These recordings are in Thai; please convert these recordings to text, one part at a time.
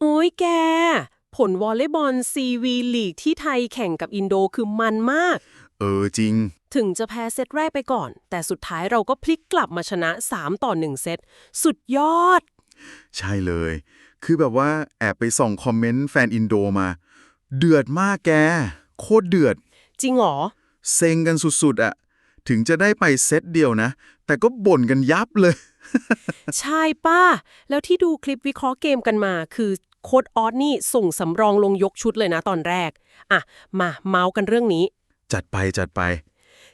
โอ้ยแก ผลวอลเลย์บอลซีวีลีกที่ไทยแข่งกับอินโดคือมันมาก เออจริง ถึงจะแพ้เซตแรกไปก่อน แต่สุดท้ายเราก็พลิกกลับมาชนะ 3 ต่อ 1 เซต สุดยอด ใช่เลย คือแบบว่าแอบไปส่องคอมเมนต์แฟนอินโดมา เดือดมากแก โคตรเดือด จริงเหรอ เซ็งกันสุดๆอะถึงจะได้ไปเซตเดียวนะ แต่ก็บ่นกันยับเลย ใช่ป้า แล้วที่ดูคลิปวิเคราะห์เกมกันมาคือโค้ดออสนี่ส่งสำรองลงยกชุดเลยนะตอนแรก อะ มาเมาส์กันเรื่องนี้ จัดไปจัดไป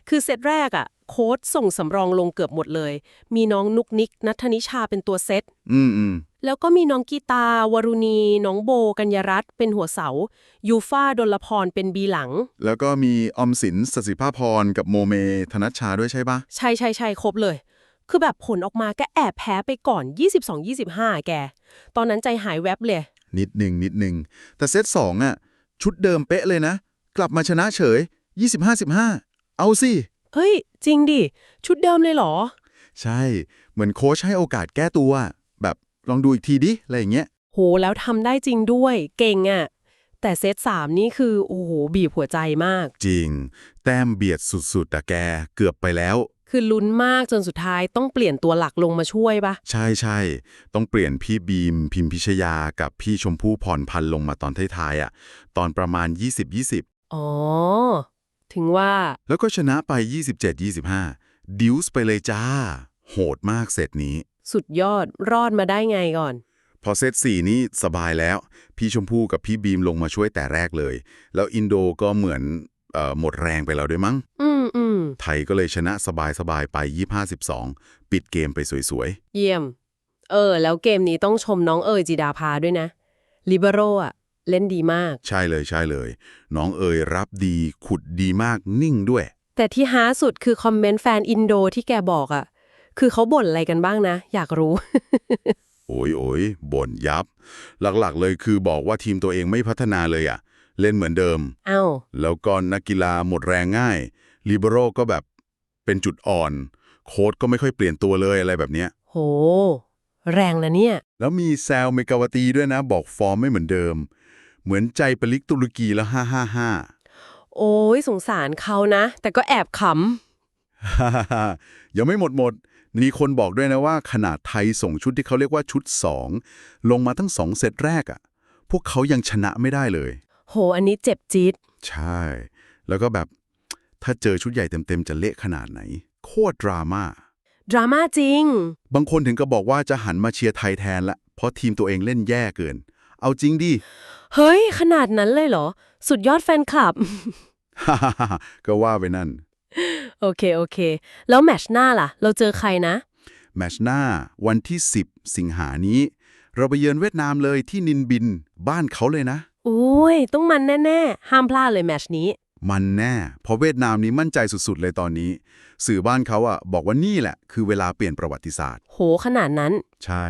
คือเซตแรกอะ่ะ โค้ดส่งสำรองลงเกือบหมดเลย มีน้องนุกนิกนัทธนิชาเป็นตัวเซตอืมอืมแล้วก็มีน้องกีตาวรุณี น้องโบ กัญญารัตน์เป็นหัวเสา ยูฟ่าดลพรเป็นบีหลัง แล้วก็มีออมสินสสิภาพรกับโมเมธนัชชาด้วยใช่ปะใช่ใช่ใช่ครบเลย คือแบบผลออกมาก็แอบแพ้ไปก่อน 22-25 แก ตอนนั้นใจหายแวบเลย นิดหนึ่งนิดหนึ่งแต่เซตสองอะชุดเดิมเป๊ะเลยนะ กลับมาชนะเฉย 25-15 เอาสิ เฮ้ย จริงดิ ชุดเดิมเลยเหรอ ใช่ เหมือนโค้ชให้โอกาสแก้ตัว แบบลองดูอีกทีดิ อะไรอย่างเงี้ย โห แล้วทำได้จริงด้วย เก่งอะ่ะ แต่เซตสามนี่คือ โอ้โห บีบหัวใจมาก จริง แต้มเบียดสุดๆแต่แก เกือบไปแล้ว คือลุ้นมากจนสุดท้ายต้องเปลี่ยนตัวหลักลงมาช่วยปะใช่ใช่ต้องเปลี่ยนพี่บีม พิมพิชยากับพี่ชมพู่พรพันธ์ลงมาตอนท้ายๆอะ ตอนประมาณ 20-20 อ๋อ ถึงว่า แล้วก็ชนะไป 27-25 ดิวส์ไปเลยจ้า โหดมากเซตนี้ สุดยอดรอดมาได้ไงก่อน พอเซต4นี่สบายแล้ว พี่ชมพู่กับพี่บีมลงมาช่วยแต่แรกเลย แล้วอินโดก็เหมือนเอ่อหมดแรงไปแล้วด้วยมั้ง อืมอืม ไทยก็เลยชนะสบายๆไป 25-12 ปิดเกมไปสวยเยี่ยม เออ แล้วเกมนี้ต้องชมน้องเอ๋ยจิดาภาด้วยนะลิเบโรอะ เล่นดีมากๆใช่เลยใช่เลย น้องเอ๋ยรับดีขุดดีมากนิ่งด้วย แต่ที่ฮาสุดคือคอมเมนต์แฟนอินโดที่แกบอกอะ คือเขาบ่นอะไรกันบ้างนะ อยากรู้ โอ้ยโอยบ่นยับ หลักๆ เลยคือบอกว่าทีมตัวเองไม่พัฒนาเลยอะเล่นเหมือนเดิม เอ้า แล้วก็นักกีฬาหมดแรงง่าย ลิเบโรก็แบบเป็นจุดอ่อน โค้ดก็ไม่ค่อยเปลี่ยนตัวเลยอะไรแบบเนี้ย โห แรงนะเนี่ย แล้วมีแซลเมกาวตีด้วยนะ บอกฟอร์มไม่เหมือนเดิม เหมือนใจปลิกตุรกีแล้ว555โอ้ยสงสารเขานะ แต่ก็แอบขยังไม่หมดหมด มีคนบอกด้วยนะว่าขนาดไทยส่งชุดที่เขาเรียกว่าชุด 2 ลงมาทั้งสองเซตแรกอะ่ะ พวกเขายังชนะไม่ได้เลยำโห อันนี้เจ็บจี๊ดใช่ แล้วก็แบบ ถ้าเจอชุดใหญ่เต็มๆ จะเละขนาดไหน โคตรดราม่า ดราม่าจริง บางคนถึงก็บอกว่าจะหันมาเชียร์ไทยแทนละ เพราะทีมตัวเองเล่นแย่เกิน เอาจริงดิ เฮ้ย ขนาดนั้นเลยเหรอ สุดยอดแฟนคลับ ก็ว่าไปนั่น โอเค โอเค แล้วแมตช์หน้าล่ะ เราเจอใครนะ แมตช์หน้าวันที่ 10 สิงหานี้ เราไปเยือนเวียดนามเลยที่นินบิน บ้านเขาเลยนะอุ้ย ต้องมันแน่ ๆ ห้ามพลาดเลยแมตช์นี้ มันแน่ เพราะเวียดนามนี้มั่นใจสุดๆ เลยตอนนี้ สื่อบ้านเขาอะบอกว่านี่แหละ คือเวลาเปลี่ยนประวัติศาสตร์ โหขนาดนั้น ใช่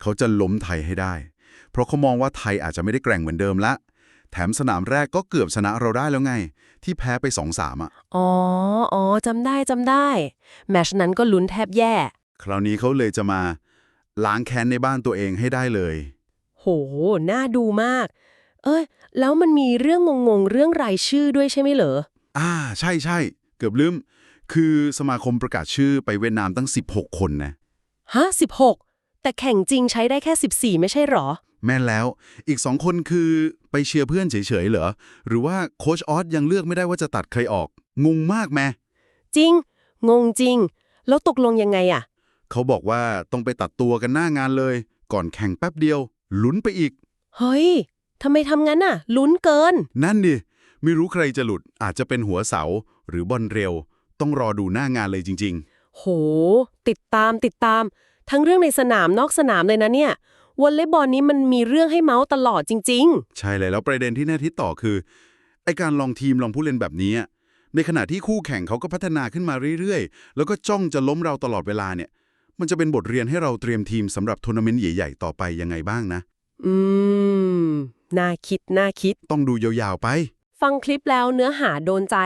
เขาจะล้มไทยให้ได้ เพราะเขามองว่าไทยอาจจะไม่ได้แกร่งเหมือนเดิมละ แถมสนามแรกก็เกือบชนะเราได้แล้วไง ที่แพ้ไป2-3อะอ๋ออ๋อจำได้จำได้ แมตช์นั้นก็ลุ้นแทบแย่ คราวนี้เขาเลยจะมาล้างแค้นในบ้านตัวเองให้ได้เลย โห น่าดูมาก เอ้ยแล้วมันมีเรื่องงงๆเรื่องรายชื่อด้วยใช่ไหมเหรอ อ่า ใช่ใช่เกือบลืม คือสมาคมประกาศชื่อไปเวียดนามตั้ง 16 คนนะฮะสิบหกแต่แข่งจริงใช้ได้แค่สิบสี่ไม่ใช่เหรอ แม่นแล้ว อีกสองคนคือไปเชียร์เพื่อนเฉยๆเหรอ หรือว่าโค้ชออสยังเลือกไม่ได้ว่าจะตัดใครออก งงมากแม่จริง งงจริง แล้วตกลงยังไงอะเขาบอกว่าต้องไปตัดตัวกันหน้างานเลย ก่อนแข่งแป๊บเดียว ลุ้นไปอีก เฮ้ย ทำไมทำงั้นน่ะ ลุ้นเกิน นั่นดิไม่รู้ใครจะหลุดอาจจะเป็นหัวเสาหรือบอลเร็ว ต้องรอดูหน้างานเลยจริง โห ติดตามติดตาม ทั้งเรื่องในสนามนอกสนามเลยนะเนี่ยวอลเลย์บอลนี้มันมีเรื่องให้เมาส์ตลอดจริง ๆ ใช่เลยแล้วประเด็นที่น่าทิศต่อคือไอการลองทีมลองผู้เล่นแบบนี้ ในขณะที่คู่แข่งเขาก็พัฒนาขึ้นมาเรื่อยๆ แล้วก็จ้องจะล้มเราตลอดเวลาเนี่ย มันจะเป็นบทเรียนให้เราเตรียมทีมสำหรับทัวร์นาเมนต์ใหญ่ๆ ต่อไปยังไงบ้างนะๆอืม น่าคิด น่าคิด ต้องดูยาวๆไป ฟังคลิปแล้วเนื้อหาโดนใจ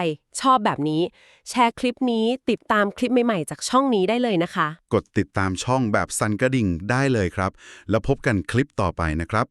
ชอบแบบนี้ แชร์คลิปนี้ติดตามคลิปใหม่ๆ จากช่องนี้ได้เลยนะคะ กดติดตามช่องแบบสันกระดิ่งได้เลยครับ แล้วพบกันคลิปต่อไปนะครับ